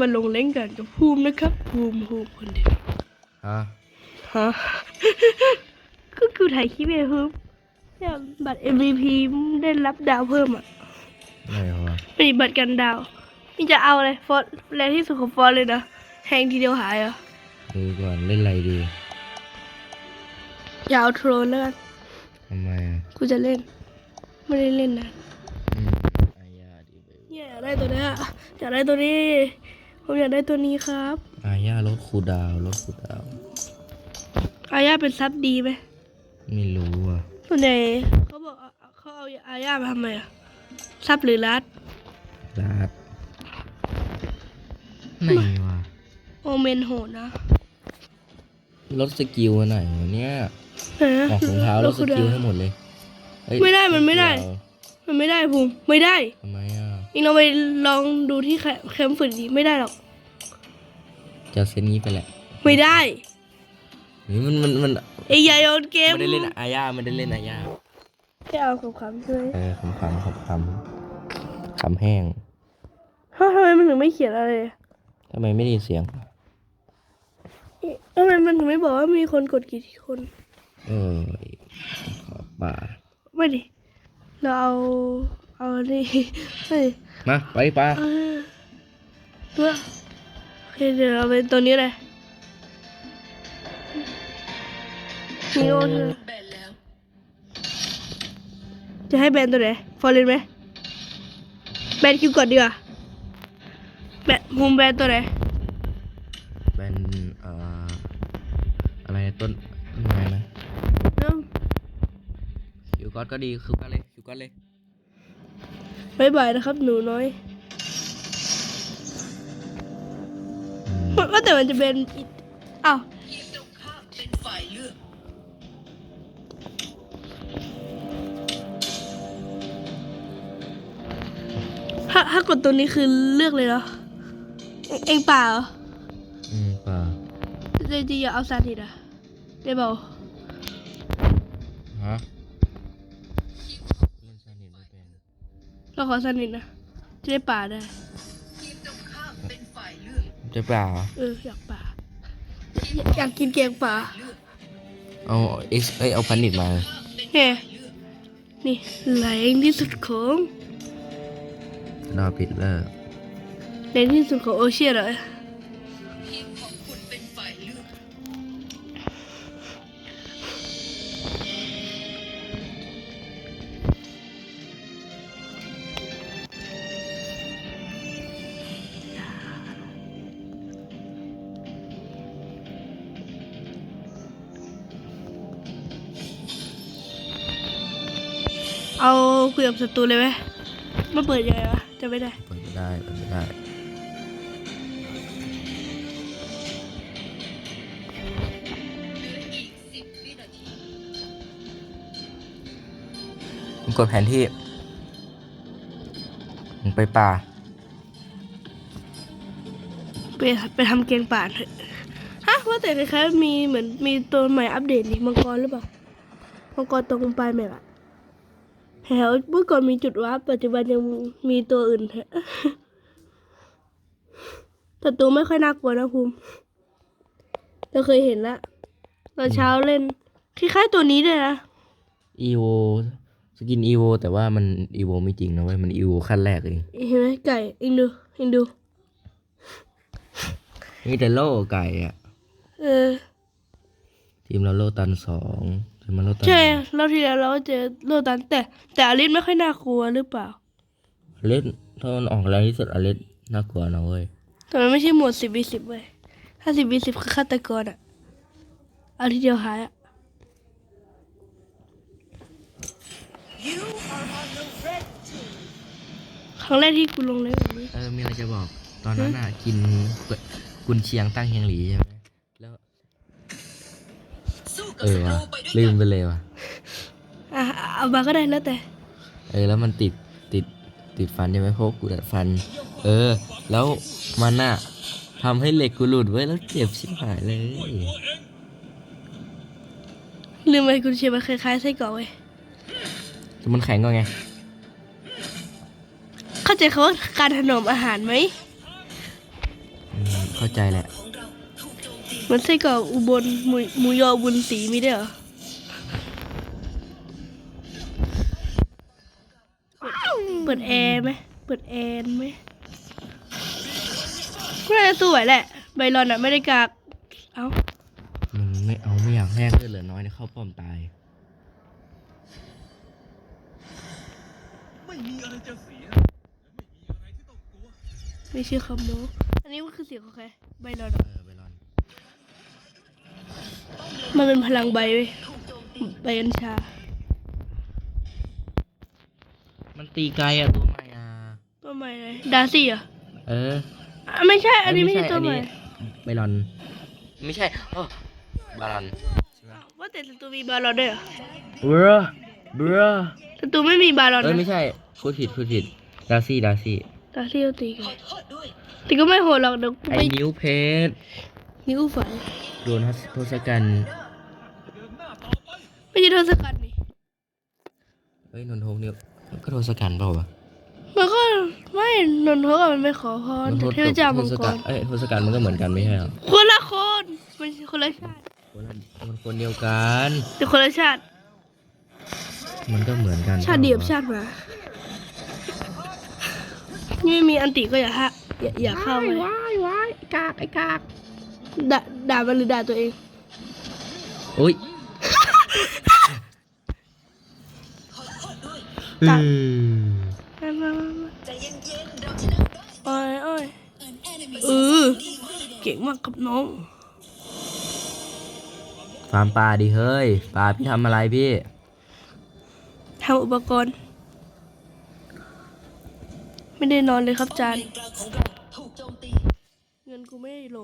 มาลงเล่นกันกับภูมินะครับ ภูมิภูมิคนเดียวฮะฮะก็คือถ่ายคลิปเองภูมิเนี่ยบัตร MVP ได้รับดาวเพิ่มอะไหนวะมีบัตรกันดาวนี่จะเอาอะไรฟอนต์แรงที่สุดของฟอนต์เลยนะแทงทีเดียวหายเหรอะดูก่อนเล่นอะไรดีอย่าเอาโทรนแล้วกันทำไมอะกูจะเล่น ไม่ได้เล่นนะอืมอายาดีไปเนี่ยอยากได้ตัวเนี้ยอยากได้ตัวนี้ ผมอยากได้ตัวนี้ครับอายาลดคูลดาวน์ลดคูลดาวน์อาญาเป็นซับดีไหมไม่รู้อะส่วนใหญ่เขาบอกเอาเขาเอาอาญามาทำไมอะซับหรือรัดลาดไหนวะโอเมนโหดนะลดสกิลอันไหนวะเนี่ยเออออกรองเท้าลดสกิลให้หมดเลยเอ้ยไม่ได้มันไม่ได้เยวมันไม่ได้ภูมิไม่ได้ทำไมอะ อีกเราไปลองดูที่แคแคมป์ฝึกดีไม่ได้หรอก จะเซนนี้ไปแหละ ไม่ได้นี่มันมันมันไอ้ยายโยนเกมไม่ได้เล่นอายาไม่ได้เล่นอายาแค่เอาขำๆใช่ไหมเออคำคำคำคำคำแห้งเฮ้ยทำไมมันถึงไม่เขียนอะไรอะทำไมไม่ได้ยินเสียงทำไมมันถึงไม่บอกว่ามีคนกดกี่คน เออขอป่าไม่ดิเราเอาเอาดิเฮ้ย มาไปป่าเออตัวโอเคเดี๋ยวเอาเป็นตัวนี้เลยนี่โอ้เธอจะให้แบนตัวไหนฟอร์เรนไหมแบนคิวก่อนดีกว่าแบนมุมแบนตัวไหนเป็นเอ่ออะไรต้นต้นไม้นะเริ่มคิวก๊อตก็ดีคิวก๊อตเลยคิวก๊อตเลย บายบายนะครับ หนูน้อยอืมว่าแต่มันจะเป็นอีกอ้าวถ้าถ้ากดตัวนี้คือเลือกเลยเหรอ เอ็งเองเปล่าเหรออืมป่าจริงๆอย่าเอาซาดิสอะได้เปล่าฮะ เราขอซาดิสนะจะได้ป่าได้จะป่า เอออยากป่าอยากอยากกินแกงป่าเอาเอ็กเอ้ยเอาพันนิดมาเฮ้นี่แรงที่สุดของดาวปิดเลิก แรงที่สุดของโอเชียนเลย คุยกับศัตรูเลยไหมมาเปิดยังไงวะจะไม่ได้เปิดไม่ได้เปิดไม่ได้มึงกดแผนที่มึงไปป่า ไปไปทำเกงป่าเถอะฮะว่าแต่คล้ายๆมีเหมือนมีตัวใหม่อัปเดตนี่มังกรหรือเปล่ามังกรตรงปลายแมปอะ แถวเมื่อก่อนมีจุดวาร์ปปัจจุบันยังมีตัวอื่นแทนแต่ตัวไม่ค่อยน่ากลัวนะภูมิเราเคยเห็นละตอนเช้าเล่น คล้ายๆตัวนี้เลยนะอีโวสกินอีโวแต่ว่ามันอีโวไม่จริงนะเว้ยมันอีโวขั้นแรกเองเห็นไหมไก่เองดูเองดูมีแต่โล่ไก่อะเออทีมเราโล่ตันสอง ทีมมันโล่ตันใช่เราที่แล้วเราก็เจอโลตันแต่ แต่อลิสไม่ค่อยน่ากลัวหรือเปล่าอเล็ดถ้ามันออกแรงที่สุดอเล็ดน่ากลัวนะเว้ยแต่มันไม่ใช่หมวดสิบวิสิบเว้ยถ้าสิบวิสิบคือฆาตกรอะเอาทีเดียวหายอะครั้งแรกที่กูลงเลยแบบนี้ เออมีอะไรจะบอก ตอนนั้นอะ กินกุนเชียงตั้งเฮียงหลีใช่ไหมแล้วเออว่ะลืมไปเลยว่ะอะเอามาก็ได้แล้วแต่ เออแล้วมันติดติดติดฟันใช่ไหมเพราะกูดัดฟัน เออ แล้วมันอะทำให้เหล็กกูหลุดไว้ยแล้วเจ็บชิบหายเลยลืมไปคุณเชียร์มันคล้ายๆไส้กรอกเว้ยแต่มันแข็งก็ไง เข้าใจเขาว่าการถนอมอาหารไหมเข้าใจแหละ มันไส้กรอกอุบลหมูหมูยอบุญสีมีด้วยเหรอเปิดเปิดแอร์ไหมเปิดแอร์ไหมก็น่าจะสวยแหละ ใบรอนอะไม่ได้กากเอ้า มันไม่เอาไม่อยากแห้งเลือดเหลือน้อยเดี๋ยวเข้าป้อมตาย ไม่มีอะไรจะเสียและไม่มีอะไรที่ต้องกลัว ไม่ชื่อคำโมอันนี้มันคือเสียงของใครใบรอนเหรเอออไปรอน มันเป็นพลังใบเว้ยใบกัญชา มันตีไกลอะตัวใหม่อะตัวใหม่เลยดาร์ซี่เหรอเอออะไม่ใช่ อันนี้ไม่ใช่ตัวใหม่ไปรอน ไม่ใช่เออบารอนใช่ไหมว่าแต่ศัตรูมีบาลอนด้วยเหรอเบรอเบรอศัตรูไม่มีบาลอนเอ้ยนะไม่ใช่พูดผิดพูดผิดดาซี่ดาซี่ดาร์ซี่เอาตีกันแต่ก็ไม่โหดหรอกเดี๋ยวกูไอ้ไป นิ้วเพชร นิ้วไฟโดนทศกัณฐ์ไม่ใช่ทศกัณฐ์นี่เฮ้ยนนทกนิ้วมันก็ทศกัณฐ์เปล่าวะมันก็ไม่นนทกอะมันไปขอพรนนทจากกเทพเจ้ามังทศกกัรณฐ์เอ้ยทศกัณฐ์มันก็เหมือนกันไม่ใช่เหรอคนละคนมันคนละชาติคนละมันคนเดียวกันแต่คนละชาติ มันก็เหมือนกัน ชาติเดียบปล่วะชาติหมานี่มีอันติก็อย่าฮะอย่าอย่าเข้าเลยว้ายว้ายกากไอ้กาก ด่าด่ามันหรือด่าตัวเองอุ้ยตัดอืมมามามามาโอ้ยโอ้ยเออเก่งมากครับน้องฟาร์มปลาดิเฮ้ยปลาพี่ทำอะไรพี่ทำอุปกรณ์ ไม่ได้นอนเลยครับจานเงินกูไม่ได้โล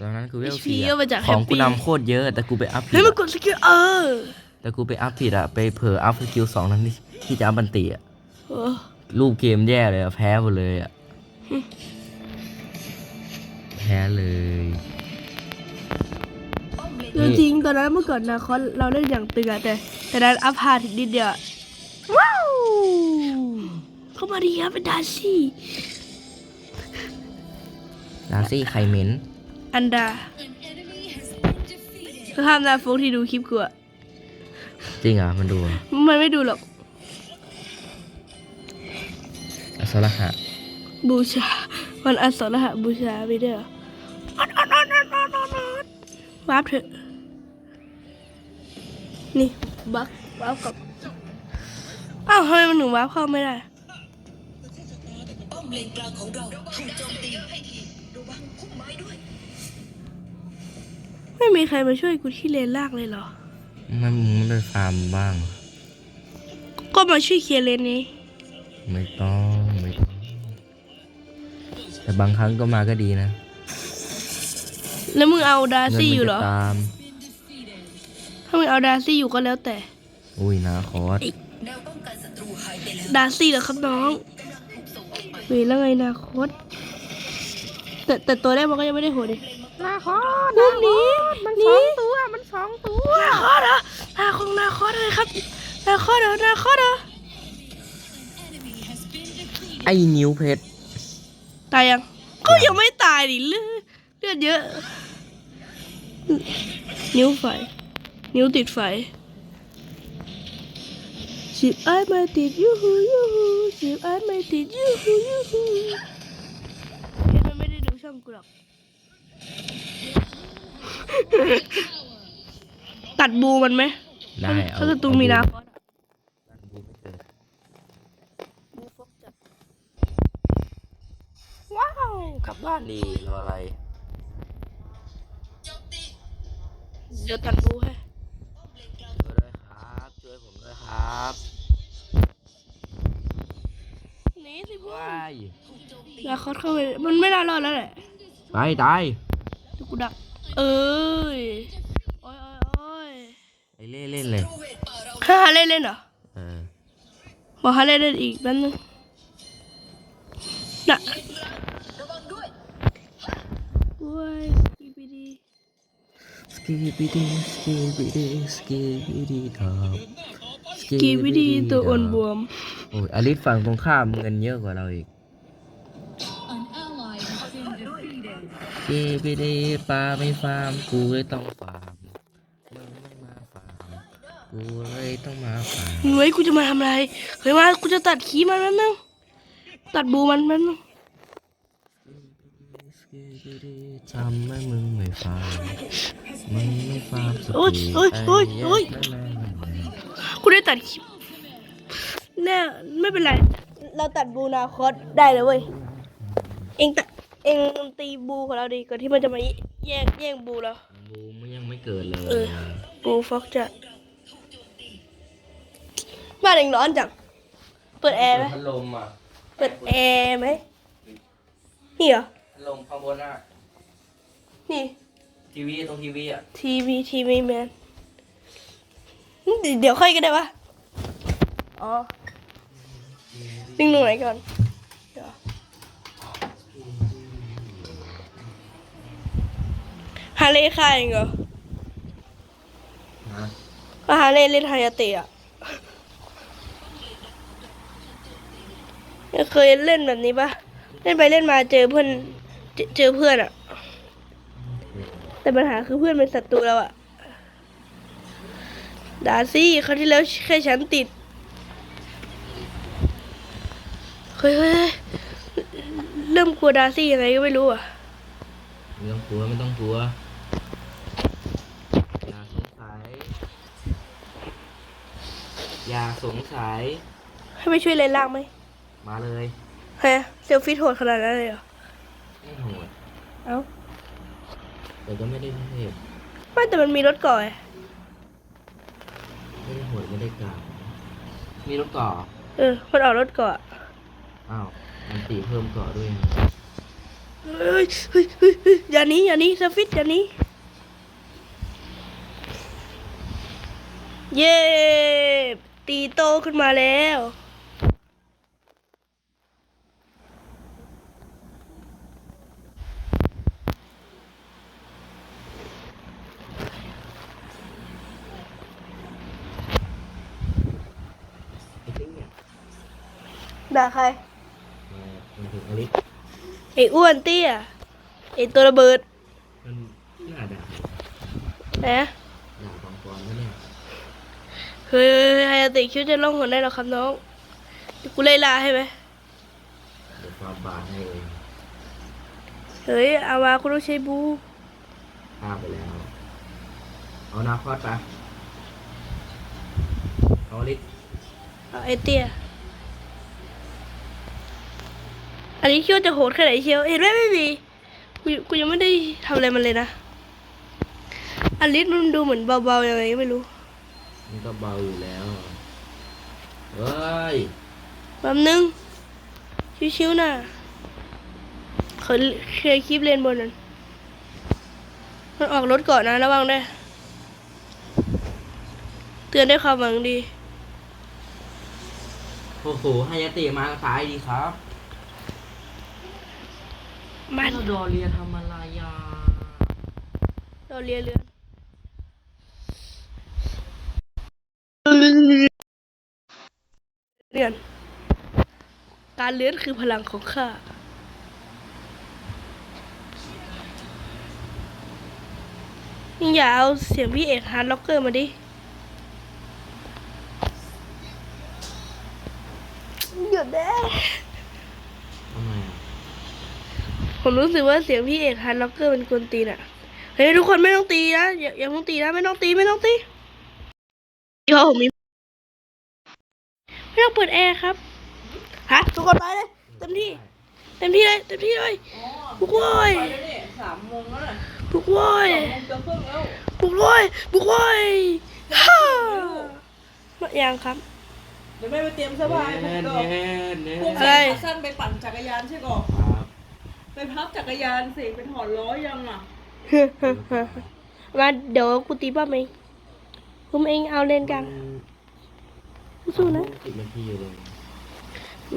ตอนนั้นคือเวล HP สี่ก็มาจากของกู Happy นำโคตรเยอะ แต่กูไปอัพผิเฮ้ยดมันอะกดสกิลเออแต่กูไปอัพผิดอะไปเผลออัพสกิลสองนั้นที่ที่จะอัพบันติอะเออรูปเกมแย่เลยอะแพ้หมดเลยอะแพ้เลย เรื่องจริงตอนนั้นเมื่อก่อนนาคอนเราเล่นอย่างตึงอะแต่แต่นั้นอัพพาถึงนิดเดียวอะว้าวเข้ามาดีครับเป็นดาร์ซี่ ดาซี่ไข่เหม็นอันดาก็ห้ามนาโฟกที่ดูคลิปกูอะจริงเหรอะมันดูอะมันไม่ดูหรอกอสรหะบูชามันอสรหะบูชาไปเด้ออัดอัดอัดอัดอัดอัดอัดวาร์ปเถอะนี่บักวาร์ปกับอ้าวทำไมมันถึงวาร์ปเข้าไม่ได้ ไม่มีใครมาช่วยกูที่เลนล่างเลยเหรอมันมึงไม่ไปฟาร์มบ้าง ก็มาช่วยเคลียร์เลนนี้ ไม่ต้องไม่ต้องแต่บางครั้งก็มาก็ดีนะแล้วมึงเอาดาร์เงินซี่มัอยู่จะเหรอตาม ถ้ามึงเอาดาร์ซี่อยู่ก็แล้วแต่ อุ้ยนาคอสดาร์ซี่เหรอครับน้องเฮ้ยแล้วไงนาคตแต่แต่ตัวแรกมันก็ยังไม่ได้โหดดิ นาคตนาคตมันสองตัว มันสองตัวนาคตเหรอนาคงนาคตเลยครับนาคตเหรอนาคตเหรอไอ้นิ้วเพชรตายยังก็ยังไม่ตายดิเลือดเลือดเยอะ นิ้วไฟ นิ้วติดไฟสิบอันไม่ติดยูฮูยูฮูสิบอันไม่ติดยูฮูยูฮูเฮ้ยมันไม่ได้ดูช่องกูหรอก ตัดบูมันไหมได้เขาจะตูมีนาคอสบูไม่เกิดบูฟกจัดว้าวกลับบ้านดีรออะไรเดี๋ยวตัดบูให้ช่วยด้วยครับช่วยผมด้วยครับหนีสิพวกว้ายนาคอสเข้าไปมันไม่น่ารอดแล้วแหละไปตายเดี๋ยว กูดัก เอ้ยโอ้ยโอ้ยโอ้ยไอ้เล่เล่นเลยฮาเล่นเล่นเหรอเออบอกฮาเล่นเล่นอีกแป๊บนึงน่ะโอ้ยอีบีดีสกีบิดีสกีบิดีสกีบิดีครับกีบีดีตัวอ้วนบวมโอ้ยอลิสฝั่งตรงข้ามเงินเยอะกว่าเราอีก เกไปดีปลาไม่ฟาร์มกูเลยต้องฟาร์มมึงไม่มาฟาร์มกูเลยต้องมาฟาร์มเฮ้ยกูจะมาทำอะไรเฮ้ยมากูจะตัดขี้มันแป๊บนึงตัดบูมันแป๊บนึงทำให้มึงไม่ฟาร์มมึงไม่ฟาร์มสโอ้ยปีดโอ้ยโอ้ยโอ้ยไแม่แม่แม่กูได้ตัดขี้แน่ไม่เป็นไร เราตัดบูนาคอสได้เลยเว้ยเองตัด เองตีบูของเราดีก่อนที่มันจะมาแย่งแย่งบูเราบูมยังไม่เกิดเลยเออบูฟ็อกจะบ้านเองร้อนจัง เปิดแอร์ไหมพัดลมอะ เปิดแอร์ไหมนี่เหรอพัดลมข้างบนอะ นี่ทีวีตรงทีวีอะ ทีวีทีวีแมน เดี๋ยวค่อยก็ได้วะอ๋อดึงตรงไหนก่อน ฮาเล่ค่ายเองเหรอฮะก็ฮาเล่เล่นฮายาเตะอะเคยเล่นแบบนี้ปะเล่นไปเล่นมาเจอเพื่อน เจเจอเพื่อนอะแต่ปัญหาคือเพื่อนเป็นศัตรูเราอะดาซี่เขาวที่แล้วแค่ฉันติดเฮ้ยเฮ้ยเฮ้ยเริ่มกลัวดาซี่ยังไงก็ไม่รู้อะไม่ต้องกลัวไม่ต้องกลัวอย่าสงสัย อย่าสงสัย ให้ไปช่วยเลนล่างไหมมาเลยเฮ้ยเซลฟี่โหดขนาดนั้นเลยเหรอ ไม่โหดเอ้าแต่ก็ไม่ได้เทพไม่แต่มันมีรถก่อยไม่ได้โหดไม่ได้กลางมีรถก่อเออมันออกรถก่ออ้าวมันตีเพิ่มก่อด้วยนะเฮ้ยเฮ้ยเฮ้ยเฮ้ยอย่าหนี้อย่าหนี้เซลฟิตอย่าหนี้เย้ ตีโตขึ้นมาแล้วไอ้ทิ้งเนี่ยด่าใครเออมันถึงอลิสไอ้อ้วนเตี้ยไอ้ตัวระเบิดมันน่าด่านะ ด่าบางกรแล้วเนี่ย เฮ้ยไฮติคิดจะล่องหนได้หรอครับน้องกูไล่ลาให้ไหมเดี๋ยวความบาดให้เองเฮ้ยเอามาคุณต้องใช้บูข้ามไปแล้ว เอานาคอสไปเอาลิสเอาไอเตียอันนี้คิวจะโหดแค่ไหนเชียว เห็นไหมไม่มีกูกูยังไม่ได้ทำอะไรมันเลยนะ อันลิสมันดูเหมือนเบาๆยังไงก็ไม่รู้ มันก็เบาอยู่แล้วเฮ้ยแป๊บนึง ชิวๆน่ะเคยเคยคลิปเลนบนนั้นมันออกรถก่อนนะระวังด้วยเตือนด้วยความหวังดี โอ้โหไฮายาเตะมาตายดีครับมันแล้วดอเรียทำอะไรอะเราเรียนเรือน เรือนการเลื้อนคือพลังของข้านี่อย่าเอาเสียงพี่เอกฮาร์ดล็อกเกอร์มาดิ หยุดได้ทำไมอะผมรู้สึกว่าเสียงพี่เอกฮาร์ดล็อกเกอร์เป็นกวนตีนอะเฮ้ยทุกคนไม่ต้องตีนะ อย่าอย่าเพิ่งตีนะ ไม่ต้องตีไม่ต้องตีเพราะผมมีไม่ ต้องเปิดแอร์ครับฮะทุกคนไปเลยเต็มที่ เต็มที่เลยเต็มที่เลยบุกโว้ยไปแล้วเนี่ยสามโมงแล้วน่ะบุกโว้ยสามโมงจะครึ่งแล้วบุกโว้ยบุกโว้ยฮ่ามายังครับเดี๋ยวแม่ไปเตรียมเสื้อผ้าให้พวกเน่ก็เน่เน่พวกอะไรใส่ขาสั้นไปปั่นจักรยานใช่ก่อนครับไปพับจักรยานสิไปถอดล้อยังอะมาเดี๋ยวกูตีป้าเองผมเองเอาเลนกลาง สู้นะสิบนาทีอยู่เลย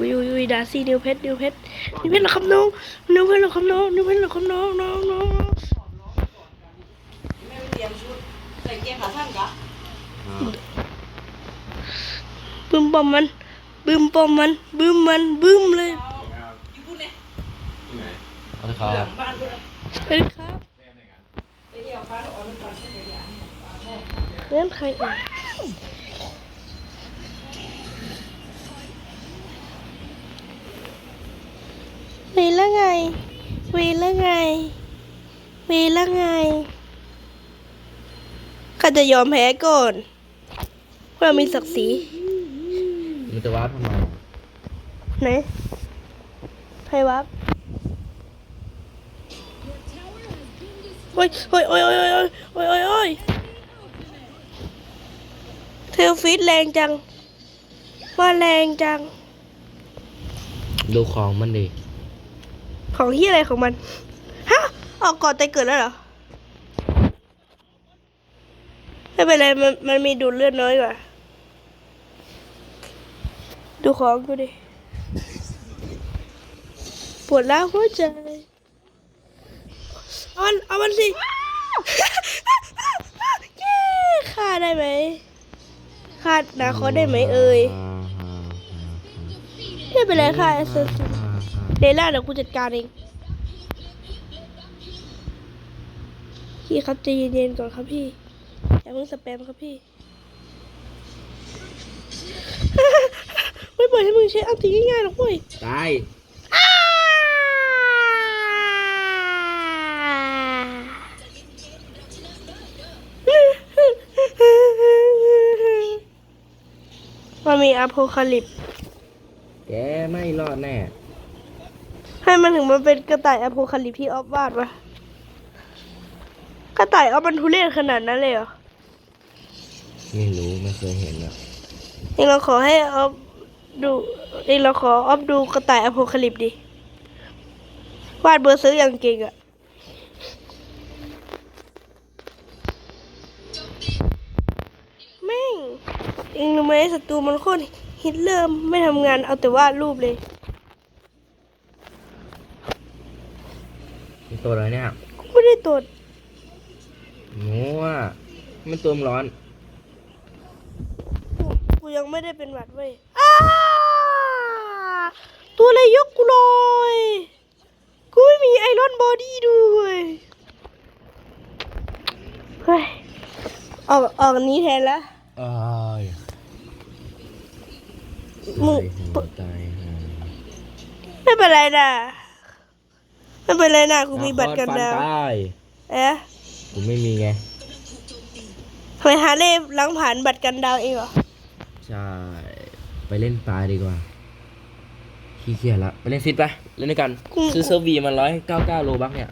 วิววิวดาซี่นิวเพชรนิวเพชรนิวเพชรหรอครับน้องนิวเพชรหรอครับน้องนิวเพชรหรอครับน้องน้องน้องแม่เตรียมชุดใส่เกงขาสั้นกะบึ้มปอมมันบึ้มปอมมันบึ้มมันบึ้มเลยอยู่พูดเนี่ยเอาเลยครับงบ้านด้วยสวัสดีครับเล่นใครอ่ยวี แล้วไง วีแล้วไง วีแล้วไงข้าจะยอมแพ้ก่อนเพื่อมีศักดิ์ศรีมันจะวาร์ปทำไมไหนใครวับโอ้ยโอ้ยโอ้ยโอ้ยโอ้ยโอ้ยโอ้ยโอ้ยเทลฟิตแรงจัง ว่าแรงจัง ดูของมันดิ ของที่อะไรของมัน ฮะ ออกก่อนแต่เกิดแล้วเหรอ ไม่เป็นไร มันมันมีดูดเลือดน้อยกว่า ดูของกูดิ ปวดร้าวหัวใจ เอามันเอามันสิเย้ฆ่าได้ไหมฆ่านาคอได้ไหมเอ่ยไม่เป็นไรค่ะเอสเดล่าเดี๋ยวกูจัดการเองพี่ครับใจเย็นๆก่อนครับพี่อย่าเพิ่งสแปมครับพี่ไม่ปล่อยให้มึงใช้อันตีง่ายๆหรอกเว้ยตายมันมีอโพคาลิปส์แกไม่รอดแน่ ให้มันถึงมันเป็นกระต่ายอโพคาลิปส์ที่ออฟวาดวะกระต่ายออฟมันทุเรศขนาดนั้นเลยเหรอไม่รู้ไม่เคยเห็นอะเองเราขอให้ออฟดูเองเราขอออฟดูกระต่ายอโพคาลิปส์ดิวาดเบอร์ซื้ออย่างเก่งอะแม่งเองรู้ไหมศัตรูมันโคตรฮิตเลอร์ไม่ทำงานเอาแต่วาดรูปเลย ตัวอะไรเนี่ยกูไม่ได้ตรวจงัวมันตัวมันร้อน กูกูยังไม่ได้เป็นหวัดเว้ยอ้าตัวอะไรยกกูเลยกูไม่มีไอรอนบอดี้ด้วยเฮ้ยออกออกอันนี้แทนละอ้ายมึงตายหาไม่เป็นไรนะ ไม่เป็นไรนะกูมีบัตรกันดาวฟัตายเอ๊ะกูไม่มีไงทำไมฮาเล่ล้างผ่านบัตรกันดาวเองเหรอ ใช่ ไปเล่นปลาดีกว่า ขี้เกียจละ ไปเล่นฟิตไปเล่นด้วยกัน ซื้อเซอร์ฟวีมาร้อยเก้าเก้าโลบักเนี่ย